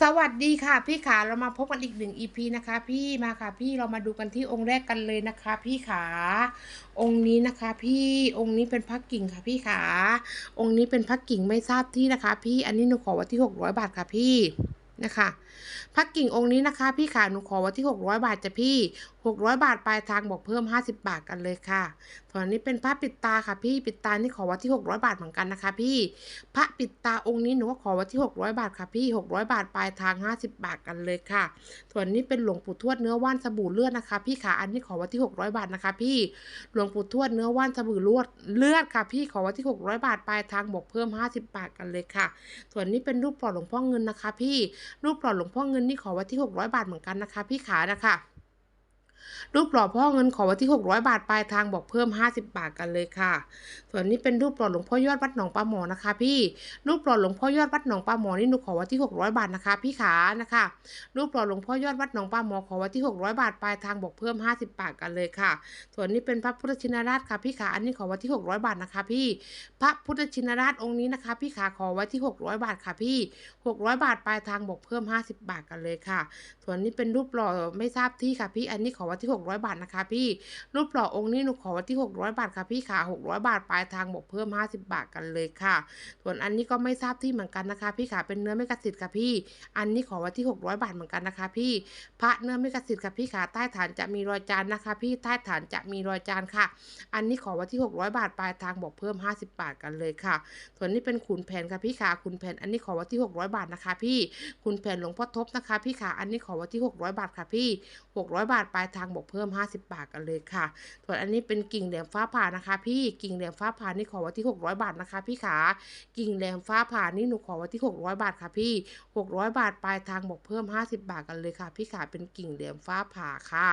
สวัสดีค่ะพี่ขาเรามาพบกันอีกหนึ่งอีพีนะคะ พี่มาค่ะพี่เรามาดูกันที่องค์แรกกันเลยนะคะ พี่ขาองค์นี้นะคะ พี่องค์นี้เป็นพักกิ่งค่ะพี่ขาองค์นี้เป็นพักกิ่งไม่ทราบที่นะคะ พี่อันนี้หนูขอว่าที่หกร้อยบาทค่ะพี่นะคะพระกิ่งองค์นี้นะคะ พี่ขาหนูขอไว้ที่ 600 บาทจะพี่ 600 บาทปลายทางบอกเพิ่ม 50 บาทกันเลยค่ะส่วนอันนี้เป็นพระปิดตาค่ะ พี่ปิดตานี่ขอไว้ที่ 600 บาทเหมือนกันนะคะ พี่พระปิดตาองค์นี้หนูก็ขอไว้ที่ 600 บาทค่ะ พี่ 600 บาทปลายทาง 50 บาทกันเลยค่ะ ส่วนนี้เป็นหลวงปู่ทวดเนื้อว่านสบู่เลือดนะคะ พี่ขาอันนี้ขอไว้ที่ 600 บาทนะคะ พี่หลวงปู่ทวดเนื้อว่านสบู่เลือดเลือดค่ะ พี่ขอไว้ที่ 600 บาทปลายทางบวกเพิ่ม 50 บาทกันเลยค่ะ ส่วนนี้เป็นรูปปลอดหลวงพ่อเงินนะคะ พี่รูปปลอดหลวงพ่อเงินนี่ขอไว้ที่ 600 บาทเหมือนกันนะคะ พี่ขานะคะ รูปหล่อพ่อเงินขอไว้ที่ 600 บาทปลายทางบอกเพิ่ม 50 บาทกันเลยค่ะ ส่วนนี้เป็นรูปหล่อหลวงพ่อยอดวัดหนองปลาหมอนะคะ พี่ รูปหล่อหลวงพ่อยอดวัดหนองปลาหมอนี่หนูขอไว้ที่ 600 บาทนะคะ พี่ขานะคะ รูปหล่อหลวงพ่อยอดวัดหนองปลาหมอขอไว้ที่ 600 บาทปลายทางบอกเพิ่ม 50 บาทกันเลยค่ะ ส่วนนี้เป็นพระพุทธชินราชค่ะพี่ขาอันนี้ขอไว้ที่ 600 บาทนะคะ พี่ พระพุทธชินราชองค์นี้นะคะ พี่ขาขอไว้ที่ 600 บาทค่ะพี่ 600 บาทปลายทางบอกเพิ่ม 50 บาทกันเลยค่ะ ส่วนนี้เป็นรูปหล่อไม่ทราบที่ค่ะพี่อันนี้ขอไว้ที่ 600 บาทนะคะพี่ รูปหล่อองค์นี้หนูขอไว้ที่ 600 บาทค่ะพี่ขา600 บาทปลายทางบอกเพิ่ม 50 บาทกันเลยค่ะ ส่วนอันนี้ก็ไม่ทราบที่เหมือนกันนะคะ พี่ขาเป็นเนื้อไม่กระสิทธิ์ค่ะพี่ อันนี้ขอไว้ที่ 600 บาทเหมือนกันนะคะ พี่ พระเนื้อไม่กระสิทธิ์ค่ะพี่ขาใต้ฐานจะมีรอยจานนะคะ พี่ ใต้ฐานจะมีรอยจานค่ะ อันนี้ขอไว้ที่ 600 บาทปลายทางบอกเพิ่ม 50 บาทกันเลยค่ะ ส่วนนี้เป็นขุนแผนค่ะพี่ขาขุนแผนอันนี้ขอไว้ที่ 600 บาทนะคะ พี่ ขุนแผนหลวงพ่อทบนะคะ พี่ขาอันนี้ขอไว้ที่ 600 บาทค่ะพี่ 600 บาทปลายทางางบอกเพิ่ม 50 บาทกันเลยค่ะ ส่วนอันนี้เป็นกิ่งแหลมฟ้าผ่านะคะ พี่กิ่งแหลมฟ้าผ่านี่ขอไว้ที่ 600 บาทนะคะ พี่ขากิ่งแหลมฟ้าผ่านี่หนูขอไว้ที่ 600 บาทค่ะพี่ 600 บาทปลายทางบอกเพิ่ม 50 บาทกันเลยค่ะ พี่ขาเป็นกิ่งแหลมฟ้าผ่าค่ะ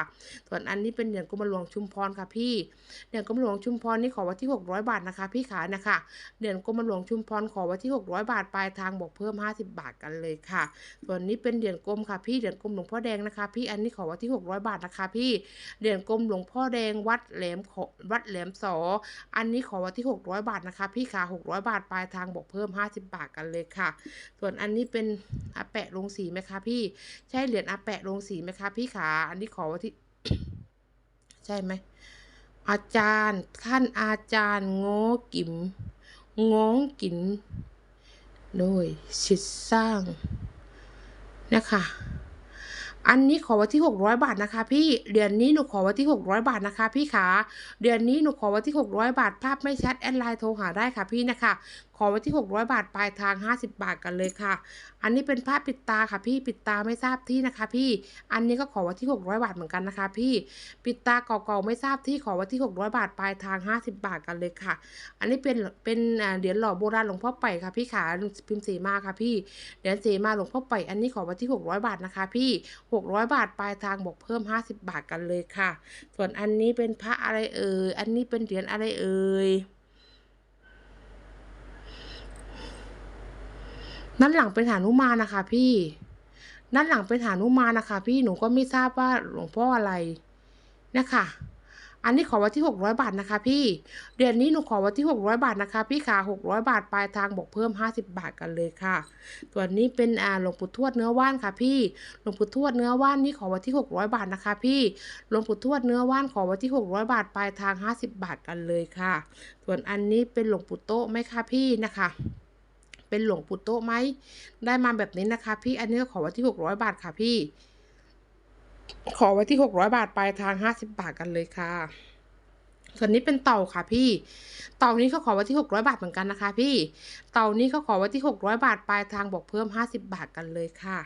ส่วนอันนี้เป็นเหรียญกรมหลวงชุมพรค่ะพี่เหรียญกรมหลวงชุมพรนี่ขอไว้ที่ 600 บาทนะคะ พี่ขานะคะเหรียญกรมหลวงชุมพรขอไว้ที่ 600 บาทปลายทางบอกเพิ่ม 50 บาทกันเลยค่ะ ส่วนนี้เป็นเหรียญกรมค่ะพี่เหรียญกรมหลวงพ่อแดงนะคะ พี่อันนี้ขอไว้ที่ 600 บาทนะคะพี่เหรียญกรมหลวงพ่อแดงวัดแหลมวัดแหลมสอ อันนี้ขอไว้ที่ 600 บาทนะคะ พี่ขา600 บาทปลายทางบอกเพิ่ม 50 บาทกันเลยค่ะ ส่วนอันนี้เป็นอาแปะลงสีไหมคะพี่ ใช่เหรียญอาแปะลงสีไหมคะพี่ขาอันนี้ขอไว้ที่ ใช่ไหมอาจารย์ท่านอาจารย์โง่กิมงงกิน โดยชิดสร้างนะคะ อันนี้ขอไว้ที่ 600 บาทนะคะ พี่เดือนนี้หนูขอไว้ที่ 600 บาทนะคะ พี่ขาเดือนนี้หนูขอไว้ที่ 600 บาทภาพไม่ชัดแอดไลน์โทรหาได้ค่ะพี่นะคะ ขอไว้ที่ 600 บาทปลายทาง 50 บาทกันเลยค่ะ อันนี้เป็นภาพปิดตาค่ะพี่ปิดตาไม่ทราบที่นะคะ พี่ อันนี้ก็ขอไว้ที่ 600 บาทเหมือนกันนะคะ พี่ ปิดตาเก่าๆไม่ทราบที่ขอไว้ที่ 600 บาทปลายทาง 50 บาทกันเลยค่ะ อันนี้เป็นเป็นเหรียญหล่อโบราณหลวงพ่อไปค่ะพี่ขาพิมพ์สีมาค่ะพี่เหรียญสีมาหลวงพ่อไป อันนี้ขอไว้ที่ 600 บาทนะคะ พี่ 600 บาทปลายทางบอกเพิ่ม 50 บาทกันเลยค่ะ ส่วนอันนี้เป็นพระอะไรเอ่ยอันนี้เป็นเหรียญอะไรเอ่ย ด้านหลังเป็นหานุมานนะคะ พี่ ด้านหลังเป็นหานุมานนะคะ พี่หนูก็ไม่ทราบว่าหลวงพ่ออะไรนะคะอันนี้ขอไว้ที่ 600 บาทนะคะ พี่ เดือนนี้หนูขอไว้ที่ 600 บาทนะคะ พี่ขา600 บาทปลายทางบอกเพิ่ม 50 บาทกันเลยค่ะส่วนนี้เป็นอ่าหลวงปู่ทวดเนื้อว่านค่ะ พี่หลวงปู่ทวดเนื้อว่านนี่ขอไว้ที่ 600 บาทนะคะ พี่หลวงปู่ทวดเนื้อว่านขอไว้ที่ 600 บาทปลายทาง 50 บาทกันเลยค่ะ ส่วนอันนี้เป็นหลวงปู่โต๊ะไหมคะพี่นะคะ เป็นหลวงปู่โต๊ะไหม ได้มาแบบนี้นะคะ พี่ อันนี้ก็ขอไว้ที่ 600 บาทค่ะพี่ ขอไว้ที่ 600 บาทปลายทาง 50 บาทกันเลยค่ะ ส่วนนี้เป็นเต่าค่ะพี่ เต่านี้เขาขอไว้ที่ 600 บาทเหมือนกันนะคะ พี่ เต่านี้เขาขอไว้ที่ 600 บาทปลายทางบอกเพิ่ม 50 บาทกันเลยค่ะ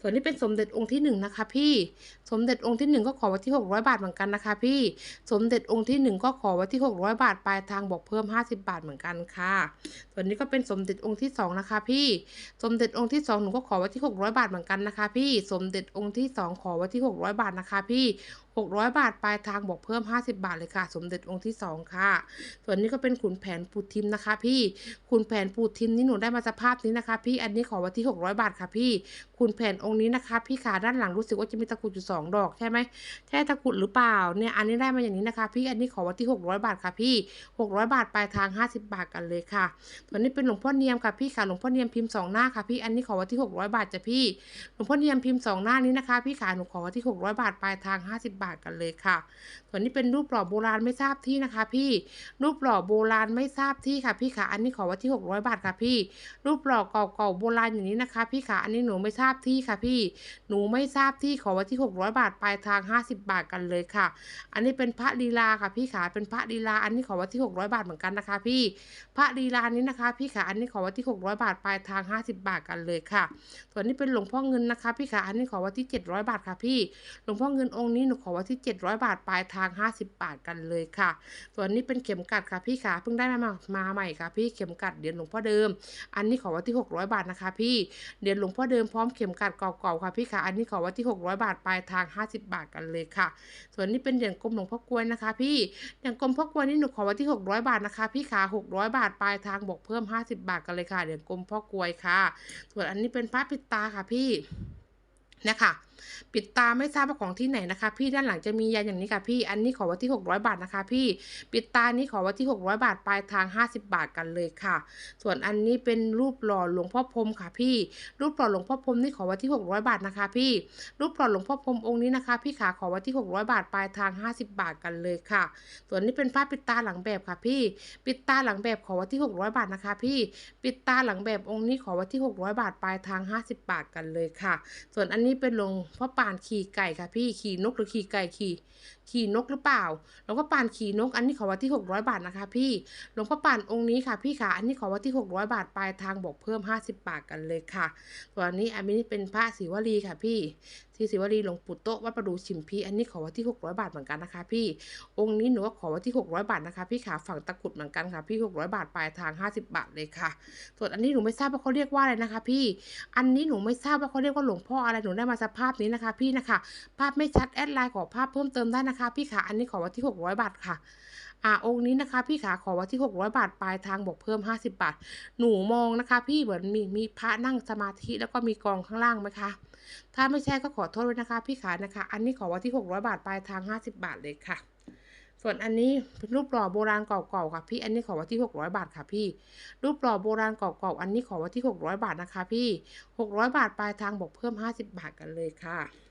ส่วนนี้เป็นสมเด็จองค์ที่หนึ่งนะคะ พี่ มเด็จองค์ที่หนึ่งก็ขอไว้ที่ 600 บาทเหมือนกันนะคะ พี่ สมเด็จองค์ที่หนึ่งก็ขอไว้ที่ 600 บาทปลายทางบอกเพิ่ม 50 บาทเหมือนกันค่ะส่วนนี้ก็เป็นสมเด็จองค์ที่สองนะคะ พี่ สมเด็จองค์ที่สองหนูก็ขอไว้ที่ 600 บาทเหมือนกันนะคะ พี่ สมเด็จองค์ที่สองขอไว้ที่ 600 บาทนะคะ พี่600 บาทปลายทางบอกเพิ่ม 50 บาทเลยค่ะ สมเด็จองค์ที่สองค่ะ ส่วนนี้ก็เป็นขุนแผนปูทิมนะคะ พี่ขุนแผนปูทิมนี่หนูได้มาสภาพนี้นะคะ พี่อันนี้ขอไว้ที่ 600 บาทค่ะ พี่ขุนแผนองค์นี้นะคะ พี่ขาด้านหลังรู้สึกว่าจะมีตะกุดอยู่สองดอกใช่ไหมใช่ตะกรุดหรือเปล่าเนี่ยอันนี้ได้มาอย่างนี้นะคะ พี่อันนี้ขอว่าที่หกร้อยบาทค่ะพี่หกร้อยบาทปลายทางห้าสิบบาทกันเลยค่ะส่วนนี้เป็นหลวงพ่อเนียมค่ะพี่ค่ะหลวงพ่อเนียมพิมพ์สองหน้าค่ะพี่อันนี้ขอว่าที่หกร้อยบาทจ้ะพี่หลวงพ่อเนียมพิมพ์สองหน้านี้นะคะพี่ขาหนูขอว่าที่หกร้อยบาทปลายทางห้าสิบบาทกันเลยค่ะ ส่วนนี้เป็นรูปหล่อโบราณไม่ทราบที่นะคะ พี่รูปหล่อโบราณไม่ทราบที่ค่ะพี่ค่ะอันนี้ขอว่าที่หกร้อยบาทค่ะพี่ รูปหล่อเก่าๆโบราณอย่างนี้นะคะ พี่ค่ะอันนี้หนูไม่ทราบที่ค่ะพี่ หนูไม่ทราบที่ขอไว้ที่ 600บาทปลายทาง 50 บาทกันเลยค่ะ อันนี้เป็นพระลีลาค่ะพี่ขาเป็นพระลีลาอันนี้ขอไว้ที่ 600 บาทเหมือนกันนะคะ พี่พระลีลานี้นะคะ พี่ขาอันนี้ขอไว้ที่ 600 บาทปลายทาง 50 บาทกันเลยค่ะส่วนนี้เป็นหลวงพ่อเงินนะคะ พี่ขาอันนี้ขอไว้ที่ 700 บาทค่ะพี่หลวงพ่อเงินองค์นี้หนูขอไว้ที่ 700 บาทปลายทาง 50 บาทกันเลยค่ะ ส่วนนี้เป็นเข็มกัดค่ะพี่ขาเพิ่งได้มามาใหม่ค่ะพี่เข็มกัดเหรียญหลวงพ่อเดิม อันนี้ขอไว้ที่ 600 บาทนะคะ พี่เหรียญหลวงพ่อเดิมพร้อมเข็มกัดเก่าๆค่ะพี่ขาอันนี้ขอไว้ที่ 600 บาทปลายททาง 50 บาทกันเลยค่ะ ส่วนนี้เป็นเหรียญกลมหลวงพ่อกลวนนะคะ พี่เหรียญกลมพ่อกลวนนี่หนูขอไว้ที่ 600 บาทนะคะ พี่ขา600 บาทปลายทางบวกเพิ่ม 50 บาทกันเลยค่ะเหรียญกลมพ่อกลวยค่ะ ส่วนอันนี้เป็นพระปิดตาค่ะพี่นะคะปิดตาไม่ทราบว่าของที่ไหนนะคะ พี่ด้านหลังจะมียันอย่างนี้ค่ะพี่ อันนี้ขอไว้ที่ 600 บาทนะคะ พี่ ปิดตานี้ขอไว้ที่ 600 บาทปลายทาง 50 บาทกันเลยค่ะ ส่วนอันนี้เป็นรูปหล่อหลวงพ่อพรมค่ะพี่ รูปหล่อหลวงพ่อพรมนี่ขอไว้ที่ 600 บาทนะคะ พี่ รูปหล่อหลวงพ่อพรมองค์นี้นะคะ พี่ขาขอไว้ที่ 600 บาทปลายทาง 50 บาทกันเลยค่ะ ส่วนนี้เป็นผ้าปิดตาหลังแบบค่ะพี่ ปิดตาหลังแบบขอไว้ที่ 600 บาทนะคะ พี่ ปิดตาหลังแบบองค์นี้ขอไว้ที่ 600 บาทปลายทาง 50 บาทกันเลยค่ะ ส่วนอันนี้เป็นหลวงพ่อปานขี่ไก่ค่ะพี่ขี่นกหรือขี่ไก่ขี่ขี่นกหรือเปล่าหลวงพ่อปานขี่นก อันนี้ขอไว้ที่ 600 บาทนะคะ พี่หลวงพ่อปานองค์นี้ค่ะพี่ขาอันนี้ขอไว้ที่ 600 บาทปลายทางบอกเพิ่ม 50 บาทกันเลยค่ะส่วนนี้อันนี้เป็นพระศิวลีค่ะพี่ที่ศิวลีหลวงปู่โตวัดประดูชิมพีอันนี้ขอไว้ที่ 600 บาทเหมือนกันนะคะ พี่ องค์นี้หนูก็ขอไว้ที่ 600 บาทนะคะ พี่ขาฝั่งตะกรุดเหมือนกันค่ะ พี่ 600 บาทปลายทาง 50 บาทเลยค่ะ ส่วนอันนี้หนูไม่ทราบว่าเขาเรียกว่าอะไรนะคะ พี่ อันนี้หนูไม่ทราบว่าเขาเรียกว่าหลวงพ่ออะไรหนูได้มาสภาพนี้นะคะ พี่นะคะ ภาพไม่ชัดแอดไลน์ขอภาพเพิ่มเติมได้นะคะ พี่ขาอันนี้ขอไว้ที่ 600 บาทค่ะอ่าองค์นี้นะคะ พี่ขาขอว่าที่ 600 บาทปลายทางบวกเพิ่ม 50 บาท หนูมองนะคะ พี่เหมือนมีมีพระนั่งสมาธิแล้วก็มีกองข้างล่างไหมคะถ้าไม่ใช่ก็ขอโทษด้วยนะคะ พี่ขานะคะ อันนี้ขอว่าที่ 600 บาทปลายทาง 50 บาทเลยค่ะ ส่วนอันนี้เป็นรูปหล่อโบราณเก่าๆค่ะพี่ อันนี้ขอว่าที่ 600 บาทค่ะพี่ รูปหล่อโบราณเก่าๆอันนี้ขอว่าที่ 600 บาทนะคะ พี่ 600 บาทปลายทางบวกเพิ่ม 50 บาทกันเลยค่ะ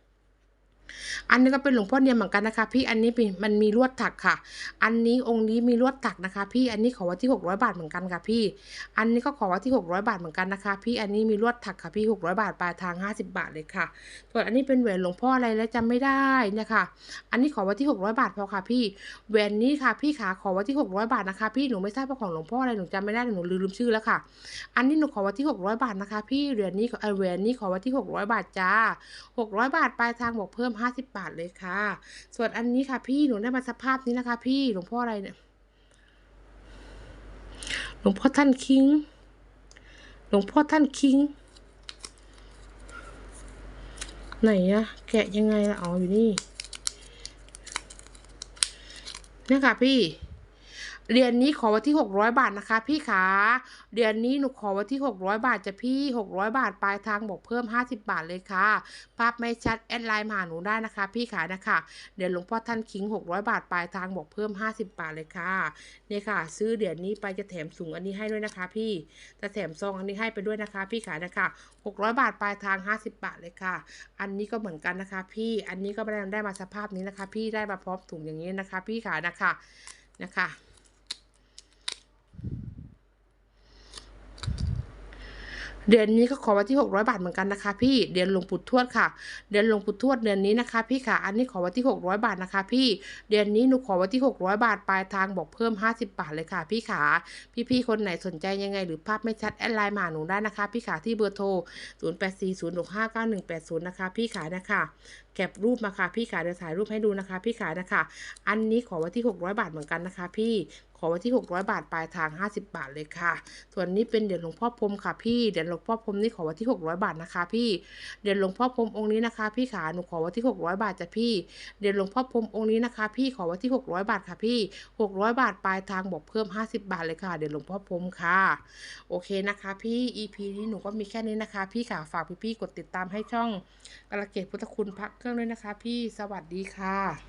อันนี้ก็เป็นหลวงพ่อเนียมเหมือนกันนะคะ พี่อันนี้มันมีลวดถักค่ะ อันนี้องค์นี้มีลวดถักนะคะ พี่อันนี้ขอไว้ที่ 600 บาทเหมือนกันค่ะพี่ อันนี้ก็ขอไว้ที่ 600 บาทเหมือนกันนะคะ พี่อันนี้มีลวดถักค่ะพี่ 600 บาทปลายทาง 50 บาทเลยค่ะส่วนอันนี้เป็นแหวนหลวงพ่ออะไรแล้วจำไม่ได้นะคะอันนี้ขอไว้ที่ 600 บาทพอค่ะพี่แหวนนี้ค่ะพี่ขาขอไว้ที่ 600 บาทนะคะ พี่หนูไม่ทราบว่าของหลวงพ่ออะไรหนูจำไม่ได้หนูลืมชื่อแล้วค่ะ อันนี้หนูขอไว้ที่ 600 บาทนะคะ พี่เหรียญนี้เอแหวนนี้ขอไว้ที่ 600 บาทจ้า 600 บาทปลายทางบวกเพิ่มม 50 บาทเลยค่ะ ส่วนอันนี้ค่ะ พี่หนูได้มาสภาพนี้นะคะ พี่หลวงพ่ออะไรเนี่ยหลวงพ่อท่านคิง หลวงพ่อท่านคิง ไหนอะแกะยังไงล่ะ อ๋ออยู่นี่นี่ค่ะพี่ เดือนนี้ขอไว้ที่ 600 บาทนะคะ พี่ขาเดือนนี้หนูขอไว้ที่ 600 บาทจะพี่ 600 บาทปลายทางบอกเพิ่ม 50 บาทเลยค่ะภาพไม่ชัดแอดไลน์มาหาหนูได้นะคะ พี่ขานะคะเดี๋ยวหลวงพ่อท่านคิง 600 บาทปลายทางบอกเพิ่ม 50 บาทเลยค่ะเนี่ยค่ะ ซื้อเดือนนี้ไปจะแถมสูงอันนี้ให้ด้วยนะคะ พี่จะแถมซองอันนี้ให้ไปด้วยนะคะ พี่ขานะคะ600 บาทปลายทาง 50 บาทเลยค่ะ อันนี้ก็เหมือนกันนะคะ พี่อันนี้ก็ไม่ได้ได้มาสภาพนี้นะคะ พี่ได้มาพร้อมถุงอย่างนี้นะคะ พี่ขานะคะนะคะ เดือนนี้ก็ขอไว้ที่ 600 บาทเหมือนกันนะคะ พี่เดือนหลวงปู่ทวดค่ะ เดือนหลวงปู่ทวดเดือนนี้นะคะ พี่ค่ะอันนี้ขอไว้ที่ 600 บาทนะคะ พี่เดือนนี้หนูขอไว้ที่ 600 บาทปลายทางบอกเพิ่ม 50 บาทเลยค่ะ พี่ขาพี่ๆคนไหนสนใจยังไง หรือภาพไม่ชัดแอดไลน์มาหนูได้นะคะ พี่ขาที่เบอร์โทร 0840659180 นะคะ พี่ขานะคะ แคปรูปมาค่ะพี่ขาเดี๋ยวถ่ายรูปให้ดูนะคะ พี่ขานะคะ อันนี้ขอไว้ที่ 600 บาทเหมือนกันนะคะ พี่ขอไว้ที่ 600 บาทปลายทาง 50 บาทเลยค่ะ ส่วนนี้เป็นเหรียญหลวงพ่อพรมค่ะพี่เหรียญหลวงพ่อพรมนี่ขอไว้ที่ 600 บาทนะคะ พี่เหรียญหลวงพ่อพรมองค์นี้นะคะ พี่ขาหนูขอไว้ที่ 600 บาทจ้ะพี่เหรียญหลวงพ่อพรมองค์นี้นะคะ พี่ขอไว้ที่ 600 บาทค่ะพี่ 600 บาทปลายทางบอกเพิ่ม 50 บาทเลยค่ะเหรียญหลวงพ่อพรมค่ะ โอเคนะคะ พี่ EP นี้หนูก็มีแค่นี้นะคะ พี่ขาฝากพี่ๆกดติดตามให้ช่องกระเกตพุทธคุณพักเครื่องด้วยนะคะพี่สวัสดีค่ะ